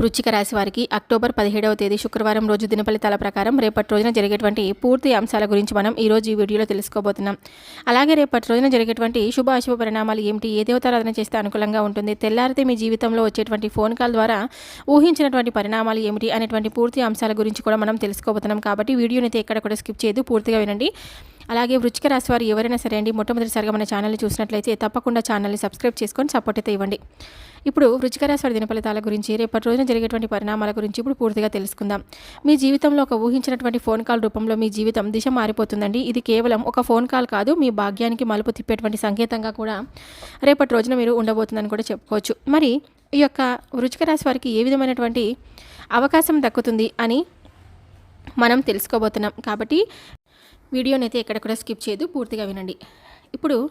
వృచ్చిక రాశి వారికి అక్టోబర్ పదిహేడవ తేదీ శుక్రవారం రోజు దినఫలితాల ప్రకారం రేపటి రోజున జరిగేటువంటి పూర్తి అంశాల గురించి మనం ఈ రోజు ఈ వీడియోలో తెలుసుకోబోతున్నాం. అలాగే రేపటి రోజున జరిగేటువంటి శుభ అశుభ పరిణామాలు ఏమిటి ఏ దేవతారాధన చేస్తే అనుకూలంగా ఉంటుంది తెల్లారితే మీ జీవితంలో వచ్చేటువంటి ఫోన్ కాల్ ద్వారా ఊహించినటువంటి పరిణామాలు ఏమిటి అనేటువంటి పూర్తి అంశాల గురించి కూడా మనం తెలుసుకోబోతున్నాం. కాబట్టి వీడియోని అయితే ఎక్కడ కూడా స్కిప్ చేయదు పూర్తిగా వినండి. అలాగే వృచ్చిక రాశి వారు ఎవరైనా సరే అండి మొట్టమొదటిసారిగా మన ఛానల్ని చూసినట్లయితే తప్పకుండా ఛానల్ని సబ్స్క్రైబ్ చేసుకొని సపోర్ట్ అయితే ఇవ్వండి. ఇప్పుడు వృచ్చిక దిన ఫలితాల గురించి రేపటి రోజున జరిగేటువంటి పరిణామాల గురించి ఇప్పుడు పూర్తిగా తెలుసుకుందాం. మీ జీవితంలో ఒక ఊహించినటువంటి ఫోన్ కాల్ రూపంలో మీ జీవితం దిశ మారిపోతుందండి. ఇది కేవలం ఒక ఫోన్ కాల్ కాదు మీ భాగ్యానికి మలుపు తిప్పేటువంటి సంకేతంగా కూడా రేపటి రోజున మీరు ఉండబోతుందని కూడా చెప్పుకోవచ్చు. మరి ఈ యొక్క వృచ్చిక రాశి వారికి ఏ విధమైనటువంటి అవకాశం దక్కుతుంది అని మనం తెలుసుకోబోతున్నాం. కాబట్టి వీడియోని అయితే ఎక్కడ కూడా స్కిప్ చేయదు పూర్తిగా వినండి. ఇప్పుడు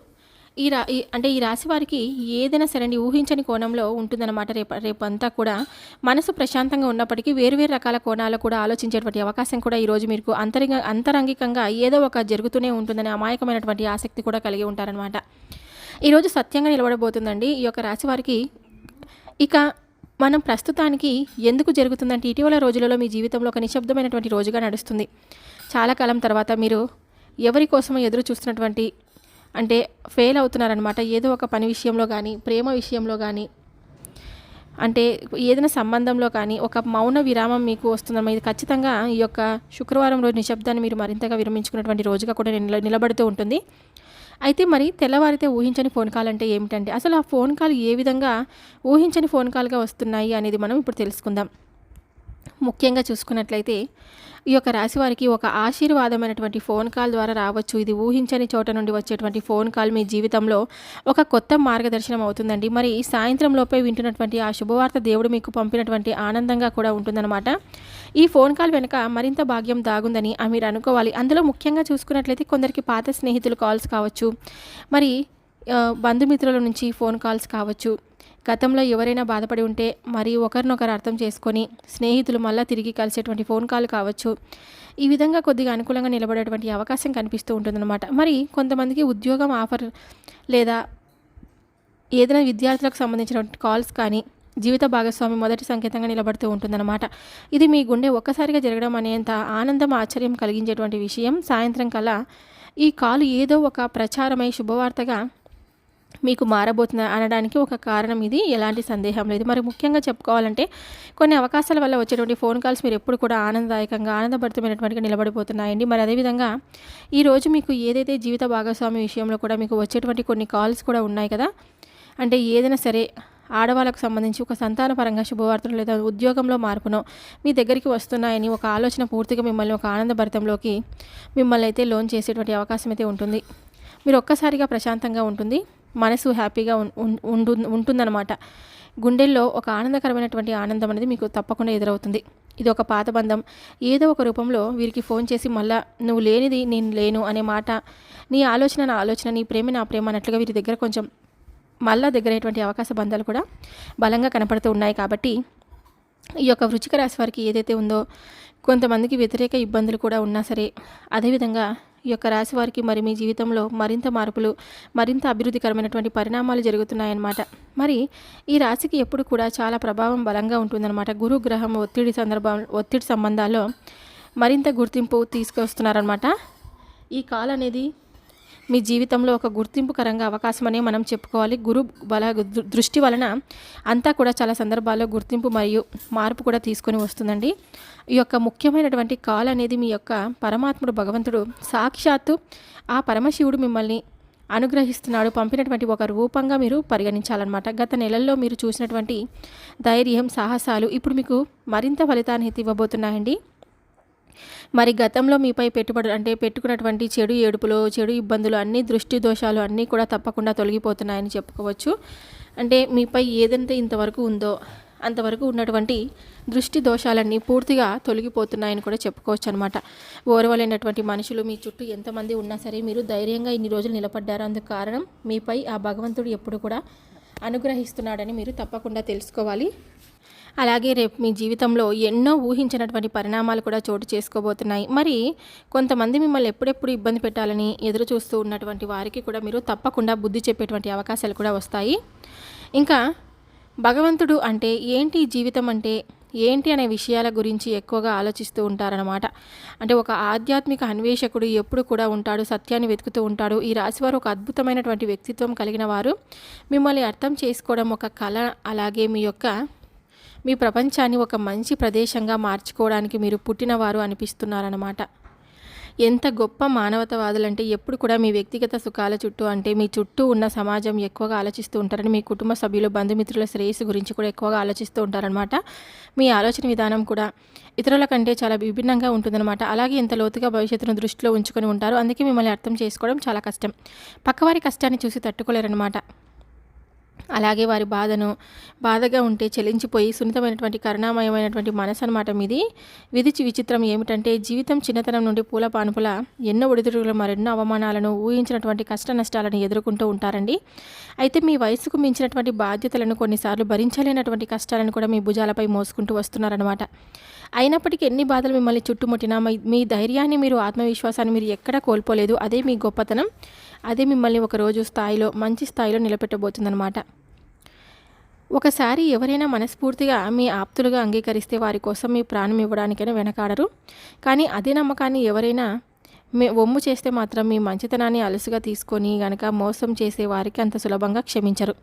ఈ రా ఈ- అంటే ఈ రాశి వారికి ఏదైనా సరే ఊహించని కోణంలో ఉంటుందన్నమాట. రేపు రేపంతా కూడా మనసు ప్రశాంతంగా ఉన్నప్పటికీ వేరువేరు రకాల కోణాలు కూడా ఆలోచించేటువంటి అవకాశం కూడా ఈరోజు మీకు అంతరంగ అంతరంగికంగా ఏదో ఒక జరుగుతూనే ఉంటుందనే అమాయకమైనటువంటి ఆసక్తి కూడా కలిగి ఉంటారనమాట ఈరోజు సత్యంగా నిలబడబోతుందండి. ఈ యొక్క రాశి వారికి ఇక మనం ప్రస్తుతానికి ఎందుకు జరుగుతుందంటే ఇటీవల రోజులలో మీ జీవితంలో ఒక నిశ్శబ్దమైనటువంటి రోజుగా నడుస్తుంది. చాలా కాలం తర్వాత మీరు ఎవరి కోసమో ఎదురు చూస్తున్నటువంటి అంటే ఫెయిల్ అవుతున్నారనమాట ఏదో ఒక పని విషయంలో కానీ ప్రేమ విషయంలో కానీ అంటే ఏదైనా సంబంధంలో కానీ ఒక మౌన విరామం మీకు వస్తుందన్నమాట. ఇది ఖచ్చితంగా ఈ యొక్క శుక్రవారం రోజు నిశ్శబ్దాన్ని మీరు మరింతగా విరమించుకున్నటువంటి రోజుగా కూడా నిల నిలబడుతూ ఉంటుంది. అయితే మరి తెల్లవారితే ఊహించని ఫోన్ కాల్ అంటే ఏమిటంటే అసలు ఆ ఫోన్ కాల్ ఏ విధంగా ఊహించని ఫోన్ కాల్గా వస్తున్నాయి అనేది మనం ఇప్పుడు తెలుసుకుందాం. ముఖ్యంగా చూసుకున్నట్లయితే ఈ యొక్క రాశి వారికి ఒక ఆశీర్వాదమైనటువంటి ఫోన్ కాల్ ద్వారా రావచ్చు. ఇది ఊహించని చోట నుండి వచ్చేటువంటి ఫోన్ కాల్ మీ జీవితంలో ఒక కొత్త మార్గదర్శనం అవుతుందండి. మరి సాయంత్రం లోపే వింటున్నటువంటి ఆ శుభవార్త దేవుడు మీకు పంపినటువంటి ఆనందంగా కూడా ఉంటుందన్నమాట. ఈ ఫోన్ కాల్ వెనుక మరింత భాగ్యం దాగుందని ఆ మీరు అనుకోవాలి. అందులో ముఖ్యంగా చూసుకున్నట్లయితే కొందరికి పాత స్నేహితులు కాల్స్ కావచ్చు. మరి బంధుమిత్రుల నుంచి ఫోన్ కాల్స్ కావచ్చు. గతంలో ఎవరైనా బాధపడి ఉంటే మరి ఒకరినొకరు అర్థం చేసుకొని స్నేహితులు మళ్ళీ తిరిగి కలిసేటువంటి ఫోన్ కాల్ కావచ్చు. ఈ విధంగా కొద్దిగా అనుకూలంగా నిలబడేటువంటి అవకాశం కనిపిస్తూ ఉంటుందన్నమాట. మరి కొంతమందికి ఉద్యోగం ఆఫర్ లేదా ఏదైనా విద్యార్థులకు సంబంధించినటువంటి కాల్స్ కానీ జీవిత భాగస్వామి మొదటి సంకేతంగా నిలబడుతూ ఉంటుందన్నమాట. ఇది మీ గుండె ఒక్కసారిగా జరగడం అనేంత ఆనందం ఆశ్చర్యం కలిగించేటువంటి విషయం సాయంత్రం కల్లా ఈ కాలు ఏదో ఒక ప్రచారమై శుభవార్తగా మీకు మారబోతున్న అనడానికి ఒక కారణం ఇది ఎలాంటి సందేహం లేదు. మరి ముఖ్యంగా చెప్పుకోవాలంటే కొన్ని అవకాశాల వల్ల వచ్చేటువంటి ఫోన్ కాల్స్ మీరు ఎప్పుడు కూడా ఆనందదాయకంగా ఆనందభరితమైనటువంటి నిలబడిపోతున్నాయండి. మరి అదేవిధంగా ఈరోజు మీకు ఏదైతే జీవిత భాగస్వామి విషయంలో కూడా మీకు వచ్చేటువంటి కొన్ని కాల్స్ కూడా ఉన్నాయి కదా అంటే ఏదైనా సరే ఆడవాళ్ళకు సంబంధించి ఒక సంతానపరంగా శుభవార్తలు లేదా ఉద్యోగంలో మార్పునో మీ దగ్గరికి వస్తున్నాయని ఒక ఆలోచన పూర్తిగా మిమ్మల్ని ఒక ఆనందభరితంలోకి మిమ్మల్ని అయితే లోన్ చేసేటువంటి అవకాశం అయితే ఉంటుంది. మీరు ఒక్కసారిగా ప్రశాంతంగా ఉంటుంది. మనసు హ్యాపీగా ఉం- ఉంటుందన్నమాట. గుండెల్లో ఒక ఆనందకరమైనటువంటి ఆనందం అనేది మీకు తప్పకుండా ఎదురవుతుంది. ఇది ఒక పాత బంధం. ఏదో ఒక రూపంలో వీరికి ఫోన్ చేసి మళ్ళా నువ్వు లేనిది నేను లేను అనే మాట నీ ఆలోచన నా ఆలోచన నీ ప్రేమ నా ప్రేమ అన్నట్లుగా వీరి దగ్గర కొంచెం మళ్ళా దగ్గరైనటువంటి అవకాశ బంధాలు కూడా బలంగా కనపడుతూ ఉన్నాయి కాబట్టి ఈ యొక్క వృచ్చిక రాశి వారికి ఏదైతే ఉందో కొంతమందికి వ్యతిరేక ఇబ్బందులు కూడా ఉన్నా సరే అదేవిధంగా ఈ యొక్క రాశి వారికి మరి మీ జీవితంలో మరింత మార్పులు మరింత అభివృద్ధికరమైనటువంటి పరిణామాలు జరుగుతున్నాయన్నమాట. మరి ఈ రాశికి ఎప్పుడు కూడా చాలా ప్రభావం బలంగా ఉంటుందన్నమాట. గురు గ్రహం ఒత్తిడి సందర్భం ఒత్తిడి సంబంధాల్లో మరింత గుర్తింపు తీసుకొస్తున్నారనమాట ఈ కాల్ అనేది మీ జీవితంలో ఒక గుర్తింపుకరంగా అవకాశమనే మనం చెప్పుకోవాలి. గురు బల దృష్టి వలన అంతా కూడా చాలా సందర్భాల్లో గుర్తింపు మరియు మార్పు కూడా తీసుకొని వస్తుందండి. ఈ యొక్క ముఖ్యమైనటువంటి కాల్ అనేది మీ యొక్క పరమాత్ముడు భగవంతుడు సాక్షాత్తు ఆ పరమశివుడు మిమ్మల్ని అనుగ్రహిస్తున్నాడు. పంపినటువంటి ఒక రూపంగా మీరు పరిగణించాలన్నమాట. గత నెలల్లో మీరు చూసినటువంటి ధైర్యం సాహసాలు ఇప్పుడు మీకు మరింత ఫలితాన్ని ఇవ్వబోతున్నాయండి. మరి గతంలో మీపై పెట్టుబడి అంటే పెట్టుకున్నటువంటి చెడు ఏడుపులు చెడు ఇబ్బందులు అన్ని దృష్టి దోషాలు అన్నీ కూడా తప్పకుండా తొలగిపోతున్నాయని చెప్పుకోవచ్చు. అంటే మీపై ఏదంటే ఇంతవరకు ఉందో అంతవరకు ఉన్నటువంటి దృష్టి దోషాలన్నీ పూర్తిగా తొలగిపోతున్నాయని కూడా చెప్పుకోవచ్చు అనమాట ఓర్వలేనటువంటి మనుషులు మీ చుట్టూ ఎంతమంది ఉన్నా సరే మీరు ధైర్యంగా ఇన్ని రోజులు నిలబడ్డారు అందుకు కారణం మీపై ఆ భగవంతుడు ఎప్పుడు కూడా అనుగ్రహిస్తున్నాడని మీరు తప్పకుండా తెలుసుకోవాలి. అలాగే రేపు మీ జీవితంలో ఎన్నో ఊహించినటువంటి పరిణామాలు కూడా చోటు చేసుకోబోతున్నాయి. మరి కొంతమంది మిమ్మల్ని ఎప్పుడెప్పుడు ఇబ్బంది పెట్టాలని ఎదురు చూస్తూ ఉన్నటువంటి వారికి కూడా మీరు తప్పకుండా బుద్ధి చెప్పేటువంటి అవకాశాలు కూడా వస్తాయి. ఇంకా భగవంతుడు అంటే ఏంటి జీవితం అంటే ఏంటి అనే విషయాల గురించి ఎక్కువగా ఆలోచిస్తూ ఉంటారనమాట అంటే ఒక ఆధ్యాత్మిక అన్వేషకుడు ఎప్పుడు కూడా ఉంటాడు సత్యాన్ని వెతుకుతూ ఉంటాడు. ఈ రాశివారు ఒక అద్భుతమైనటువంటి వ్యక్తిత్వం కలిగిన వారు. మిమ్మల్ని అర్థం చేసుకోవడం ఒక కళ అలాగే మీ యొక్క మీ ప్రపంచాన్ని ఒక మంచి ప్రదేశంగా మార్చుకోవడానికి మీరు పుట్టినవారు అనిపిస్తున్నారనమాట ఎంత గొప్ప మానవతవాదులంటే ఎప్పుడు కూడా మీ వ్యక్తిగత సుఖాల చుట్టూ అంటే మీ చుట్టూ ఉన్న సమాజం ఎక్కువగా ఆలోచిస్తూ ఉంటారని మీ కుటుంబ సభ్యులు బంధుమిత్రుల శ్రేయస్సు గురించి కూడా ఎక్కువగా ఆలోచిస్తూ ఉంటారనమాట మీ ఆలోచన విధానం కూడా ఇతరుల కంటే చాలా విభిన్నంగా ఉంటుందన్నమాట. అలాగే ఇంత లోతుగా భవిష్యత్తును దృష్టిలో ఉంచుకొని ఉంటారు. అందుకే మిమ్మల్ని అర్థం చేసుకోవడం చాలా కష్టం. పక్కవారి కష్టాన్ని చూసి తట్టుకోలేరనమాట అలాగే వారి బాధను బాధగా ఉంటే చెలించిపోయి సున్నితమైనటువంటి కరుణామయమైనటువంటి మనసు అనమాట మీది. విధిచి విచిత్రం ఏమిటంటే జీవితం చిన్నతనం నుండి పూల పానుపుల ఎన్నో ఒడిదుడుగులు మరెన్నో అవమానాలను ఊహించినటువంటి కష్ట నష్టాలను ఎదుర్కొంటూ ఉంటారండి. అయితే మీ వయసుకు మించినటువంటి బాధ్యతలను కొన్నిసార్లు భరించలేనటువంటి కష్టాలను కూడా మీ భుజాలపై మోసుకుంటూ వస్తున్నారనమాట అయినప్పటికీ ఎన్ని బాధలు మిమ్మల్ని చుట్టుముట్టినా మీ ధైర్యాన్ని మీరు ఆత్మవిశ్వాసాన్ని మీరు ఎక్కడా కోల్పోలేదు. అదే మీ గొప్పతనం. అదే మిమ్మల్ని ఒకరోజు స్థాయిలో మంచి స్థాయిలో నిలబెట్టబోతుందన్నమాట. ఒకసారి ఎవరైనా మనస్ఫూర్తిగా మీ ఆప్తులుగా అంగీకరిస్తే వారి కోసం మీ ప్రాణం ఇవ్వడానికైనా వెనకాడరు. కానీ అదే నమ్మకాన్ని ఎవరైనా మీ ఒమ్ము చేస్తే మాత్రం మీ మంచితనాన్ని అలసుగా తీసుకొని గనక మోసం చేసే వారికి అంత సులభంగా క్షమించరు.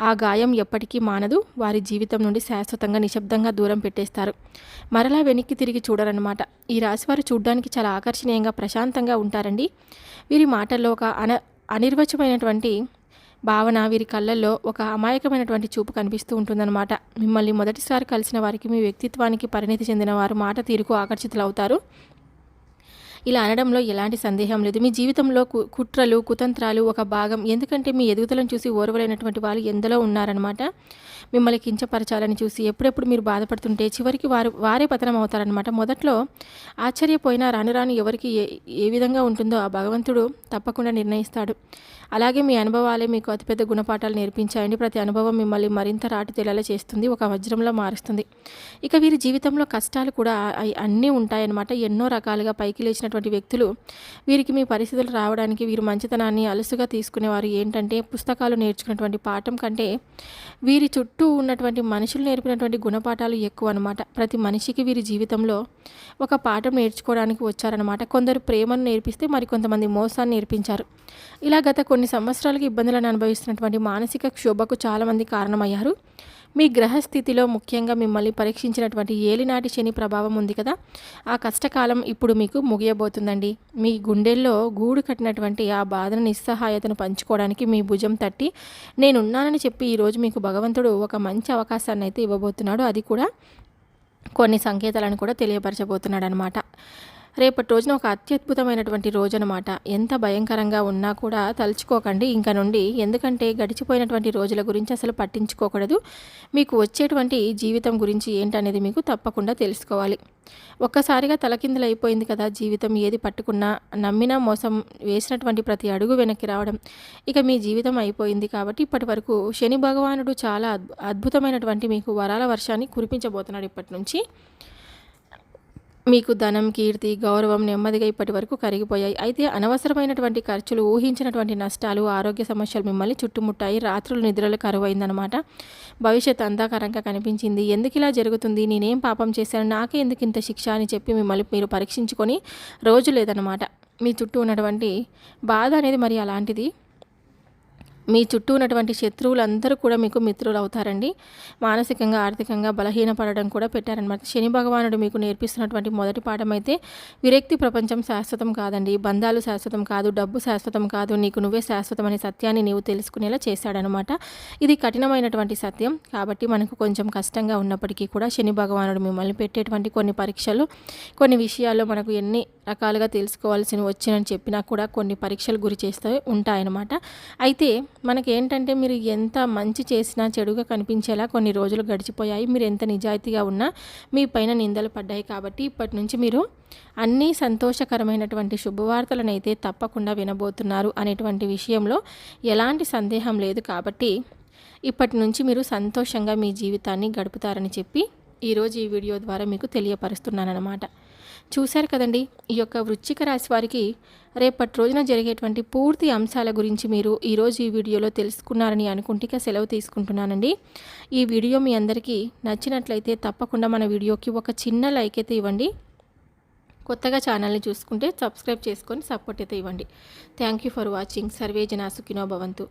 ఆ గాయం ఎప్పటికీ మానదు వారి జీవితం నుండి శాశ్వతంగా నిశ్శబ్దంగా దూరం పెట్టేస్తారు. మరలా వెనక్కి తిరిగి చూడరన్నమాట. ఈ రాశివారు చూడడానికి చాలా ఆకర్షణీయంగా ప్రశాంతంగా ఉంటారండి. వీరి మాటల్లో ఒక అన అనిర్వచమైనటువంటి భావన వీరి కళ్ళల్లో ఒక అమాయకమైనటువంటి చూపు కనిపిస్తూ ఉంటుందన్నమాట. మిమ్మల్ని మొదటిసారి కలిసిన వారికి మీ వ్యక్తిత్వానికి పరిణితి చెందిన వారు మాట తీరుకు ఆకర్షితులవుతారు. ఇలా అనడంలో ఎలాంటి సందేహం లేదు. మీ జీవితంలో కుట్రలు కుతంత్రాలు ఒక భాగం. ఎందుకంటే మీ ఎదుగుదలను చూసి ఓర్వలేనటువంటి వాళ్ళు ఎందలో ఉన్నారనమాట మిమ్మల్ని కించపరచాలని చూసి ఎప్పుడెప్పుడు మీరు బాధపడుతుంటే చివరికి వారు వారే పతనం అవుతారనమాట మొదట్లో ఆశ్చర్యపోయినా రాను రాను ఎవరికి ఏ ఏ విధంగా ఉంటుందో ఆ భగవంతుడు తప్పకుండా నిర్ణయిస్తాడు. అలాగే మీ అనుభవాలే మీకు అతిపెద్ద గుణపాఠాలు నేర్పించాయండి ప్రతి అనుభవం మిమ్మల్ని మరింత రాటి తెలాల చేస్తుంది ఒక వజ్రంలో మారుస్తుంది. ఇక వీరి జీవితంలో కష్టాలు కూడా అన్నీ ఉంటాయన్నమాట. ఎన్నో రకాలుగా పైకి లేచినటువంటి వ్యక్తులు వీరికి మీ పరిస్థితులు రావడానికి వీరు మంచితనాన్ని అలసుగా తీసుకునేవారు. ఏంటంటే పుస్తకాలు నేర్చుకున్నటువంటి పాఠం కంటే వీరి చుట్టూ ఉన్నటువంటి మనుషులు నేర్పినటువంటి గుణపాఠాలు ఎక్కువ అనమాట ప్రతి మనిషికి వీరి జీవితంలో ఒక పాఠం నేర్చుకోవడానికి వచ్చారనమాట కొందరు ప్రేమను నేర్పిస్తే మరికొంతమంది మోసాన్ని నేర్పించారు. ఇలా గత కొన్ని సంవత్సరాలకి ఇబ్బందులను అనుభవిస్తున్నటువంటి మానసిక క్షోభకు చాలామంది కారణమయ్యారు. మీ గ్రహస్థితిలో ముఖ్యంగా మిమ్మల్ని పరీక్షించినటువంటి ఏలినాటి శని ప్రభావం ఉంది కదా. ఆ కష్టకాలం ఇప్పుడు మీకు ముగియబోతుందండి. మీ గుండెల్లో గూడు కట్టినటువంటి ఆ బాధను నిస్సహాయతను పంచుకోవడానికి మీ భుజం తట్టి నేనున్నానని చెప్పి ఈరోజు మీకు భగవంతుడు ఒక మంచి అవకాశాన్ని అయితే ఇవ్వబోతున్నాడు. అది కూడా కొన్ని సంకేతాలను కూడా తెలియపరచబోతున్నాడు అనమాట రేపటి రోజున ఒక అత్యద్భుతమైనటువంటి రోజు అనమాట ఎంత భయంకరంగా ఉన్నా కూడా తలుచుకోకండి. ఇంకా నుండి ఎందుకంటే గడిచిపోయినటువంటి రోజుల గురించి అసలు పట్టించుకోకూడదు. మీకు వచ్చేటువంటి జీవితం గురించి ఏంటనేది మీకు తప్పకుండా తెలుసుకోవాలి. ఒక్కసారిగా తలకిందులైపోయింది కదా జీవితం ఏది పట్టుకున్నా. నమ్మినా మోసం వేసినటువంటి ప్రతి అడుగు వెనక్కి రావడం. ఇక మీ జీవితం అయిపోయింది కాబట్టి ఇప్పటి వరకు శని భగవానుడు చాలా అద్భుతమైనటువంటి మీకు వరాల వర్షాన్ని కురిపించబోతున్నాడు ఇప్పటి నుంచి. మీకు ధనం కీర్తి గౌరవం నెమ్మదిగా ఇప్పటి వరకు కరిగిపోయాయి. అయితే అనవసరమైనటువంటి ఖర్చులు ఊహించినటువంటి నష్టాలు ఆరోగ్య సమస్యలు మిమ్మల్ని చుట్టుముట్టాయి. రాత్రులు నిద్రలు కరువైందనమాట భవిష్యత్ అంధాకరంగా కనిపించింది. ఎందుకు ఇలా జరుగుతుంది? నేనేం పాపం చేశాను? నాకే ఎందుకు ఇంత శిక్ష అని చెప్పి మిమ్మల్ని మీరు పరీక్షించుకొని రోజు లేదనమాట మీ చుట్టూ ఉన్నటువంటి బాధ అనేది మరి అలాంటిది? మీ చుట్టూ ఉన్నటువంటి శత్రువులందరూ కూడా మీకు మిత్రులు అవుతారండి మానసికంగా ఆర్థికంగా బలహీనపడడం కూడా పెట్టారనమాట శని భగవానుడు మీకు నేర్పిస్తున్నటువంటి మొదటి పాఠం అయితే విరక్తి ప్రపంచం శాశ్వతం కాదండి. బంధాలు శాశ్వతం కాదు డబ్బు శాశ్వతం కాదు నీకు నువ్వే శాశ్వతం అనే సత్యాన్ని నీవు తెలుసుకునేలా చేశాడనమాట ఇది కఠినమైనటువంటి సత్యం. కాబట్టి మనకు కొంచెం కష్టంగా ఉన్నప్పటికీ కూడా శని భగవానుడు మిమ్మల్ని పెట్టేటువంటి కొన్ని పరీక్షలు కొన్ని విషయాల్లో మనకు ఎన్ని రకాలుగా తెలుసుకోవాల్సి వచ్చినని చెప్పినా కూడా కొన్ని పరీక్షలు గురి చేస్తూ ఉంటాయన్నమాట. అయితే మనకి ఏంటంటే మీరు ఎంత మంచి చేసినా చెడుగా కనిపించేలా కొన్ని రోజులు గడిచిపోయాయి. మీరు ఎంత నిజాయితీగా ఉన్నా మీ పైన నిందలు పడ్డాయి కాబట్టి ఇప్పటి నుంచి మీరు అన్ని సంతోషకరమైనటువంటి శుభవార్తలనైతే తప్పకుండా వినబోతున్నారు అనేటువంటి విషయంలో ఎలాంటి సందేహం లేదు కాబట్టి ఇప్పటి నుంచి మీరు సంతోషంగా మీ జీవితాన్ని గడుపుతారని చెప్పి ఈరోజు ఈ వీడియో ద్వారా మీకు తెలియపరుస్తున్నానమాట చూశారు కదండి ఈ యొక్క వృశ్చిక రాశి వారికి రేపటి రోజున జరిగేటువంటి పూర్తి అంశాల గురించి మీరు ఈరోజు ఈ వీడియోలో తెలుసుకున్నారని అనుకుంటే ఇక సెలవు తీసుకుంటున్నానండి. ఈ వీడియో మీ అందరికీ నచ్చినట్లయితే తప్పకుండా మన వీడియోకి ఒక చిన్న లైక్ అయితే ఇవ్వండి. కొత్తగా ఛానల్ని చూసుకుంటే సబ్స్క్రైబ్ చేసుకొని సపోర్ట్ అయితే ఇవ్వండి. Thank you for watching. Survey జనా సుఖినో భవంతు.